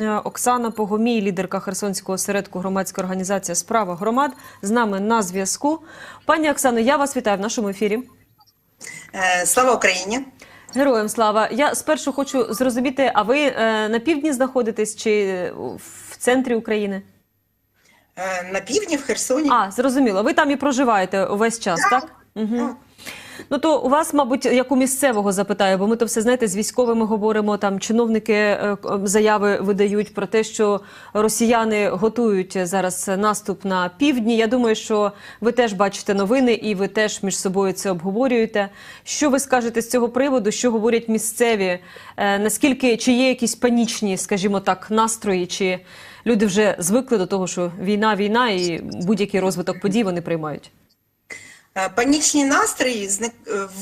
Е, Оксана Погомій, лідерка Херсонського осередку громадської організації Справа громад, з нами на зв'язку. Пані Оксано, я вас вітаю в нашому ефірі. Е, Слава Україні! Героям слава. Я спершу хочу зрозуміти, а ви е, на півдні знаходитесь чи в центрі України? На півдні в Херсоні. А, зрозуміло. Ви там і проживаєте увесь час, так? Угу. Ну то у вас, мабуть, як у місцевого запитаю, бо ми то все знаєте, з військовими говоримо. Там чиновники е, заяви видають про те, що росіяни готують зараз наступ на півдні. Я думаю, що ви теж бачите новини і ви теж між собою це обговорюєте. Що ви скажете з цього приводу? Що говорять місцеві? Е, Наскільки чи є якісь панічні, скажімо так, настрої, чи люди вже звикли до того, що війна, війна і будь-який розвиток подій вони приймають? Е, Панічні настрої е,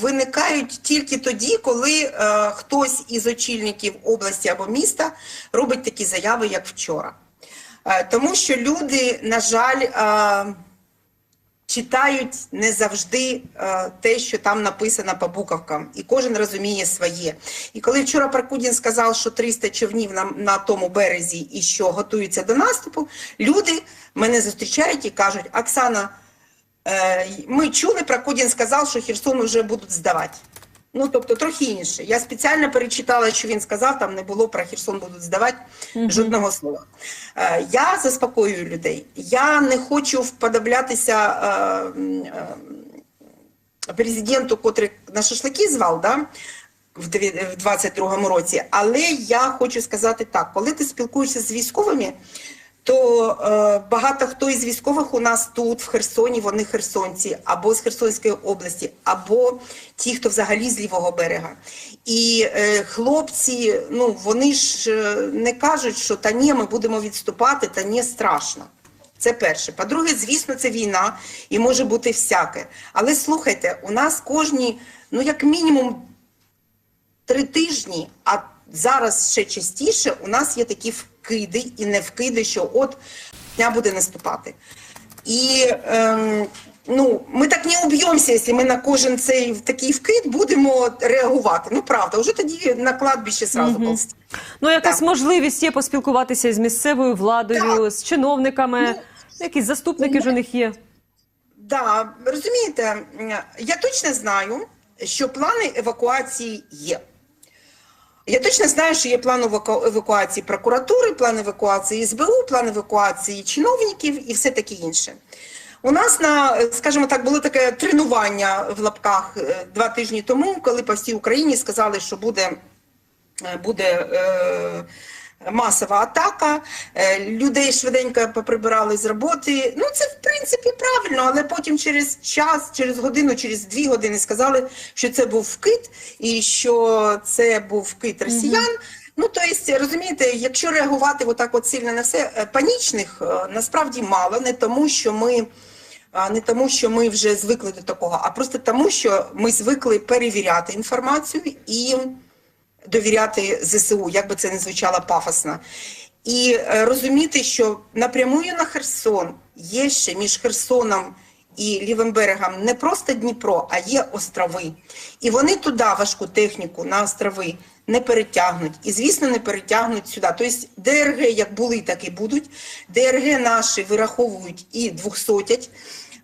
виникають тільки тоді, коли е, хтось із очільників області або міста робить такі заяви, як вчора. Тому що люди, на жаль, читають не завжди те, що там написано по буковкам, і кожен розуміє своє. І коли вчора Паркудін сказав, що 300 човнів на, на тому березі і що готуються до наступу, люди мене зустрічають і кажуть: Оксана, ми чули, Паркудін сказав, що Херсон вже будуть здавати. Ну, тобто трохи інше. Я спеціально перечитала, що він сказав, там не було про Херсон будуть здавати жодного слова. Е, я заспокоюю людей. Я не хочу вподоблятися е, е, президенту, котрий на шашлики звав, да? в 22-му році. Але я хочу сказати так: коли ти спілкуєшся з військовими, то е, багато хто із військових у нас тут, в Херсоні, вони херсонці, або з Херсонської області, або ті, хто взагалі з лівого берега. І е, хлопці, ну вони ж е, не кажуть, що та ні, ми будемо відступати, та ні, страшно. Це перше. По-друге, звісно, це війна і може бути всяке. Але слухайте, у нас кожні, ну як мінімум, три тижні, а зараз ще частіше, у нас є такі вкиди і не вкиди, що от дня буде наступати. І ем, ну, ми так не уб'ємося, якщо ми на кожен цей такий вкид будемо реагувати. Ну правда, вже тоді на кладбище сразу Мгм. ползти. Ну, якась Так. можливість є поспілкуватися з місцевою владою, з чиновниками. Якісь заступники ж у них є. Да, розумієте, я точно знаю, що плани евакуації є. Я точно знаю, що є план евакуації прокуратури, план евакуації СБУ, план евакуації чиновників і все таке інше. У нас на, скажімо так, було таке тренування в лапках е, два тижні тому, коли по всій Україні сказали, що буде, е, буде е, масова атака, е, людей швиденько поприбирали з роботи. Ну, це в принципі правильно, але потім через час, через годину, через дві години сказали, що це був вкид і що це був вкид росіян. Ну, то есть, розумієте, якщо реагувати отак от сильно на все, е, панічних е, насправді мало, не тому, що ми. Не тому, що ми вже звикли до такого, а просто тому, що ми звикли перевіряти інформацію і довіряти ЗСУ, як би це не звучало пафосно. І е, розуміти, що напрямую на Херсон є ще між Херсоном і лівим берегом не просто Дніпро, а є острови. І вони туди важку техніку на острови не перетягнуть. І, звісно, не перетягнуть сюди. Тобто ДРГ як були, так і будуть. ДРГ наші вираховують і двохсотять.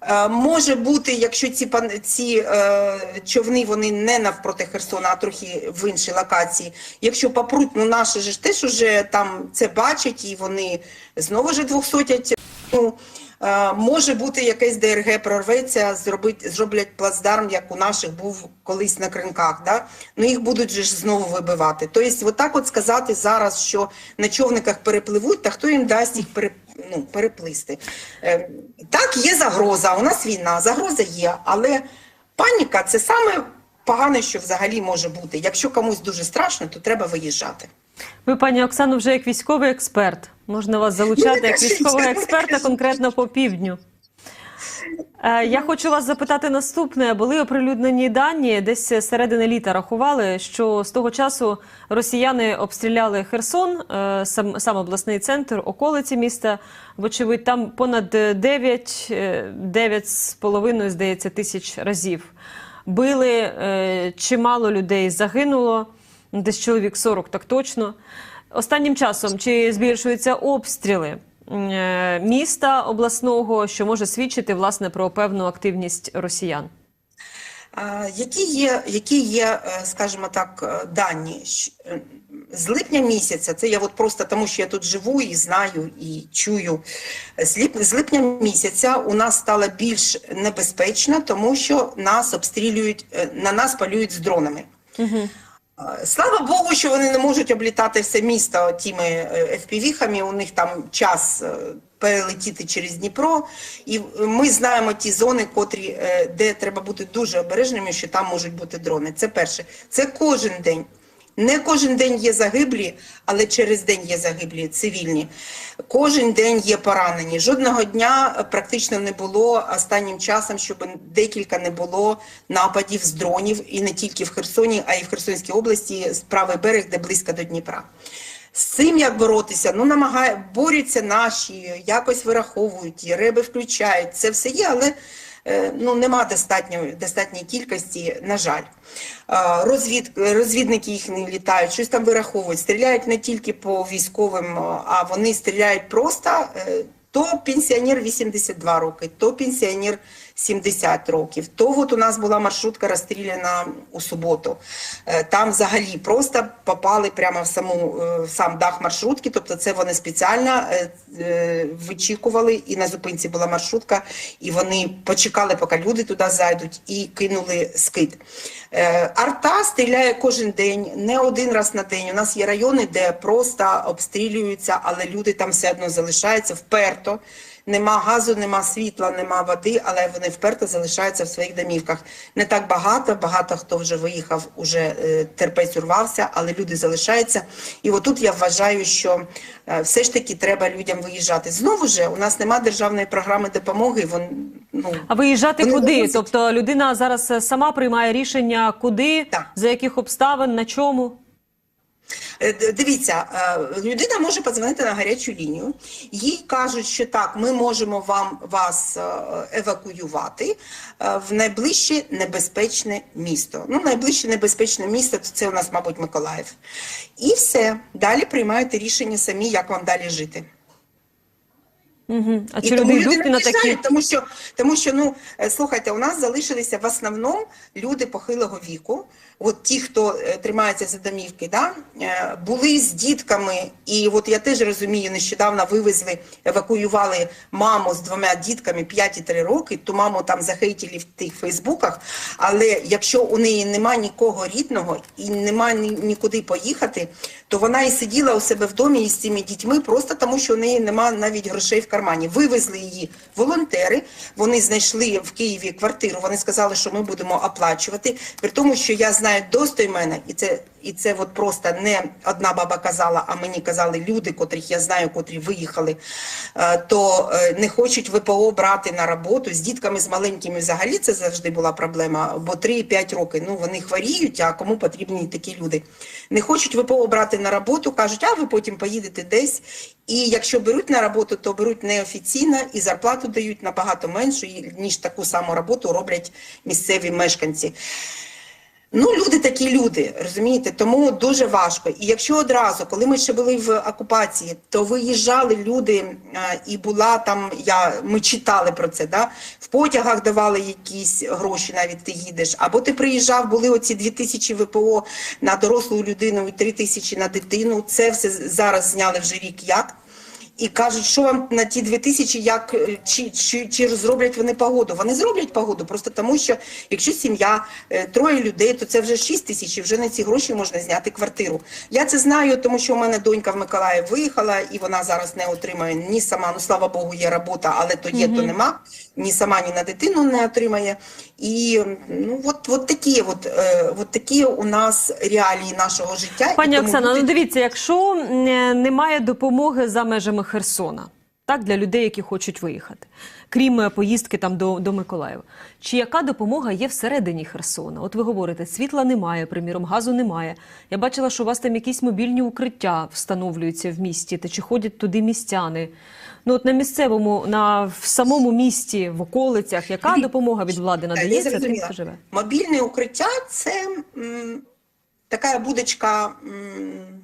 Е, Може бути, якщо ці ці е, човни вони не навпроти Херсона, а трохи в іншій локації. Якщо попруть, ну наші ж теж уже там це бачать, і вони знову ж двохсотять. Ну, може бути якесь ДРГ прорветься, зробить, зроблять плацдарм, як у наших був колись на кринках. Да? Ну їх будуть же ж знову вибивати. Тобто, отак от сказати зараз, що на човниках перепливуть, та хто їм дасть їх пере, ну, переплисти. Е, так, є загроза, у нас війна, загроза є, але паніка це саме погане, що взагалі може бути. Якщо комусь дуже страшно, то треба виїжджати. Ви, пані Оксано, вже як військовий експерт. Можна вас залучати Ну, як військового експерта конкретно по півдню. Е, Я хочу вас запитати наступне. Були оприлюднені дані, десь середини літа рахували, що з того часу росіяни обстріляли Херсон, е, сам, сам обласний центр, околиці міста. Вочевидь, там понад 9, е, 9,5, здається, тисяч разів. Били чимало людей загинуло, десь чоловік 40, так точно. Останнім часом чи збільшуються обстріли е, міста обласного, що може свідчити власне про певну активність росіян? Які є, які є, е, скажімо так, е, дані? З липня місяця, це я от просто тому, що я тут живу і знаю, і чую. З лип- З липня місяця у нас стало більш небезпечно, тому що нас обстрілюють, на нас полюють з дронами. Е, Слава Богу, що вони не можуть облітати все місто тими е, FPV-хами, у них там час е, перелетіти через Дніпро. І ми знаємо ті зони, котрі, е, де треба бути дуже обережними, що там можуть бути дрони. Це перше. Це кожен день. Не кожен день є загиблі, але через день є загиблі цивільні. Кожен день є поранені. Жодного дня е, практично не було останнім часом, щоб декілька не було нападів з дронів, і не тільки в Херсоні, а й в Херсонській області, правий берег, де близько до Дніпра. З цим як боротися? Ну, намагає, борються наші, якось вираховують, реби включають. Це все є, але ну, нема достатньої, достатньої кількості, на жаль. Е, Розвід, розвідники їх не літають, щось там вираховують, стріляють не тільки по військовим, е, а вони стріляють просто. е, То пенсіонер 82 роки, то пенсіонер 70 років. То от у нас була маршрутка розстріляна у суботу. Е, Там взагалі просто попали прямо в саму е, в сам дах маршрутки. Тобто, це вони спеціально е, вичікували, і на зупинці була маршрутка, і вони почекали, поки люди туди зайдуть, і кинули скид. Арта стріляє кожен день, не один раз на день. У нас є райони, де просто обстрілюються, але люди там все одно залишаються вперто. Нема газу, нема світла, нема води, але вони вперто залишаються в своїх домівках. Не так багато, багато хто вже виїхав, уже е, терпець урвався, але люди залишаються. І отут я вважаю, що е, все ж таки треба людям виїжджати. Знову ж у нас нема державної програми допомоги. Вон, ну, А виїжджати куди? вивозять. Тобто людина зараз е, сама приймає рішення, куди, Так. за яких обставин, на чому? Е, Дивіться, е, людина може подзвонити на гарячу лінію. Їй кажуть, що так, ми можемо вам вас е, евакуювати в найближче небезпечне місто. Ну, найближче небезпечне місто то це у нас, мабуть, Миколаїв. І все. Далі приймаєте рішення самі, як вам далі жити. Угу. А чи люди йдуть на такі? виїжджають, тому що, тому що ну слухайте, у нас залишилися в основному люди похилого віку. От ті, хто е, тримається за домівки, да, е, були з дітками, і от я теж розумію, нещодавно вивезли, евакуювали маму з двома дітками 5 і 3 роки. Ту маму там захейтили в тих фейсбуках. Але якщо у неї нема нікого рідного і нема ні, нікуди поїхати, то вона і сиділа у себе в домі із цими дітьми, просто тому що у неї нема навіть грошей в кармані. Вивезли її волонтери. Вони знайшли в Києві квартиру. Вони сказали, що ми будемо оплачувати. При тому, що я знаю достой мене, і це і це от просто не одна баба казала, а мені казали люди, котрих я знаю, котрі виїхали, е, то е, не хочуть ВПО брати на роботу з дітками з маленькими. Взагалі це завжди була проблема. Бо 3-5 років ну вони хворіють. А кому потрібні такі люди? Не хочуть ВПО брати на роботу, кажуть, а ви потім поїдете десь. І якщо беруть на роботу, то беруть неофіційно і зарплату дають набагато меншу, ніж таку саму роботу роблять місцеві мешканці. Ну, люди такі люди, розумієте, тому дуже важко. І якщо одразу, коли ми ще були в окупації, то виїжджали люди, і була там, я, ми читали про це, да? в потягах давали якісь гроші, навіть ти їдеш, або ти приїжджав, були оці 2 тисячі ВПО на дорослу людину і 3 тисячі на дитину. Це все зараз зняли вже рік як. І кажуть, що вам на ті дві тисячі, як е, чи, чи, чи зроблять вони погоду? Вони зроблять погоду, просто тому що якщо сім'я е, троє людей, то це вже шість тисяч, і вже на ці гроші можна зняти квартиру. Я це знаю, тому що у мене донька в Миколаїв виїхала, і вона зараз не отримає ні сама. Ну слава Богу, є робота, але то є, то нема. Ні сама, ні на дитину не отримає. І ну от, от такі, от, е, от такі у нас реалії нашого життя. Пані Оксана, ну дивіться, якщо немає допомоги за межами Херсона, так для людей, які хочуть виїхати, крім е, поїздки там до, до Миколаєва, чи яка допомога є всередині Херсона? От ви говорите, світла немає, приміром, газу немає. Я бачила, що у вас там якісь мобільні укриття встановлюються в місті, та чи ходять туди містяни? Ну от на місцевому, на в самому місті, в околицях, яка допомога від влади Е, надається тим, хто живе? Мобільне укриття це м, така будочка м,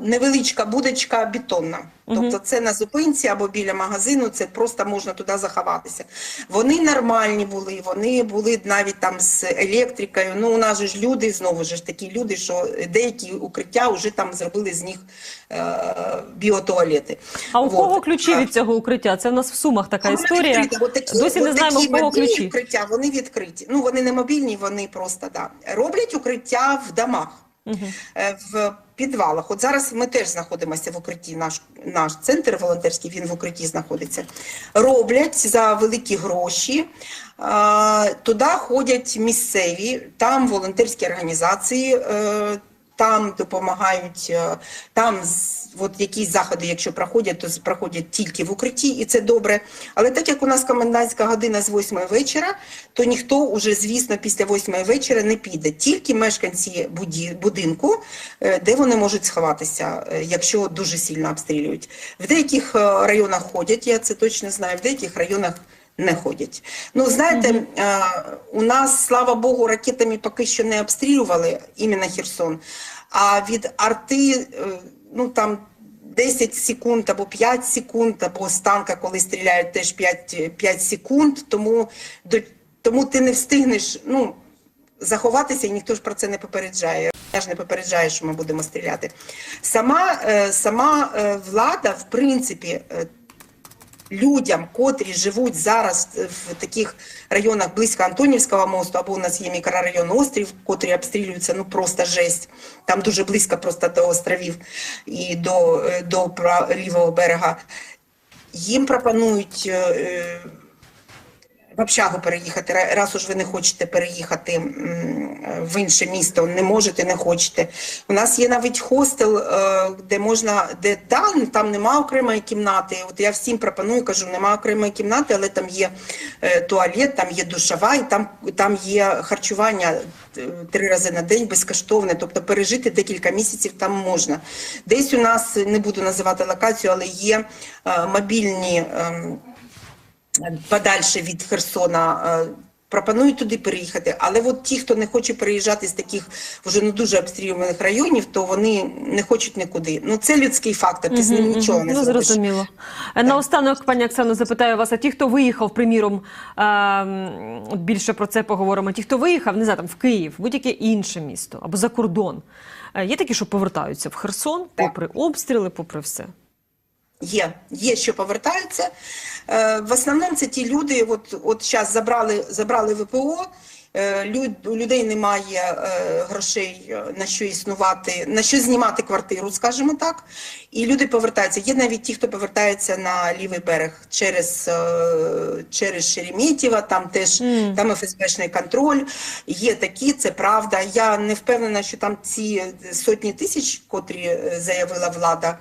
невеличка будочка бетонна. Тобто це на зупинці або біля магазину, це просто можна туди заховатися. Вони нормальні були, вони були навіть там з електрикою. Ну, у нас же ж люди, знову ж такі люди, що деякі укриття вже там зробили з них е, біотуалети. А у Вот. кого ключі від цього укриття? Це в нас в Сумах така Вони історія. відкриті. От такі- Досі не знаємо, у кого ключі. Укриття, вони відкриті. Ну, вони не мобільні, вони просто да. роблять укриття в домах, е, в підвалах. От зараз ми теж знаходимося в укритті. Наш, наш центр волонтерський, він в укритті знаходиться. Роблять за великі гроші. Е, Туди ходять місцеві, там волонтерські організації. е, Там допомагають, там от якісь заходи, якщо проходять, то проходять тільки в укритті, і це добре. Але так як у нас комендантська година з 8 вечора, то ніхто уже, звісно, після 8 вечора не піде. Тільки мешканці будинку, е, де вони можуть сховатися, е, якщо дуже сильно обстрілюють. В деяких е, районах ходять, я це точно знаю, в деяких районах не ходять. Ну, знаєте, у нас, слава Богу, ракетами поки що не обстрілювали іменно Херсон, а від арти, ну там 10 секунд або 5 секунд, або з танка, коли стріляють, теж 5, 5 секунд, тому, до, тому ти не встигнеш, ну, заховатися, і ніхто ж про це не попереджає. Я ж не попереджаю, що ми будемо стріляти. Сама, е, сама е, влада, в принципі, е, людям, котрі живуть зараз в таких районах близько Антонівського мосту, або у нас є мікрорайон Острів, котрі обстрілюються, ну просто жесть. Там дуже близько просто до островів і до, е, до лівого берега. Їм пропонують е, е, в общагу переїхати, Ра- раз уж ви не хочете переїхати в інше місто, не можете, не хочете. У нас є навіть хостел, е, де можна, де ну, там нема окремої кімнати. От я всім пропоную, кажу, нема окремої кімнати, але там є е, туалет, там є душова, і там, там є харчування е, три рази на день безкоштовне, тобто пережити декілька місяців там можна. Десь у нас не буду називати локацію, але є е, мобільні. Подальше від Херсона. е, Пропонують туди переїхати, але от ті, хто не хоче переїжджати з таких вже не дуже обстрілюваних районів, то вони не хочуть нікуди. Ну це людський фактор, ти з ним нічого не ну, зробиш. зрозуміло. Е, Наостанок, пані Оксано, запитаю вас, а ті, хто виїхав, приміром, ем, більше про це поговоримо. Ті, хто виїхав, не знаю, там в Київ, будь-яке інше місто або за кордон. Е, Є такі, що повертаються в Херсон, Так. попри обстріли, попри все. Є, є, що повертаються. Е, в основному це ті люди, от, от зараз забрали, забрали ВПО, е, люд, у людей немає е, грошей на що існувати, на що знімати квартиру, скажімо так. І люди повертаються. Є навіть ті, хто повертається на лівий берег через, через Шереметьєво, там теж Мгм. там ФСБшний контроль. Є такі, це правда. Я не впевнена, що там ці сотні тисяч, котрі заявила влада,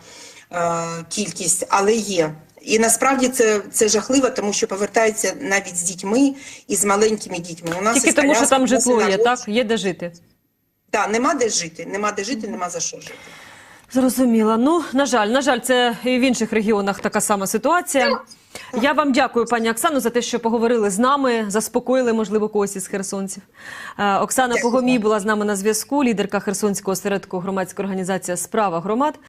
кількість, але є. І насправді це, це жахливо, тому що повертаються навіть з дітьми і з маленькими дітьми. У нас Тільки тому, що там житло є, так? Є де жити. Так, нема де жити, нема де жити, нема за що жити. Зрозуміла. Ну, на жаль, на жаль, це і в інших регіонах така сама ситуація. Я вам дякую, пані Оксано, за те, що поговорили з нами, заспокоїли, можливо, когось із херсонців. Е, Оксана Погомій була з нами на зв'язку, лідерка Херсонського осередку громадської організації Справа громад.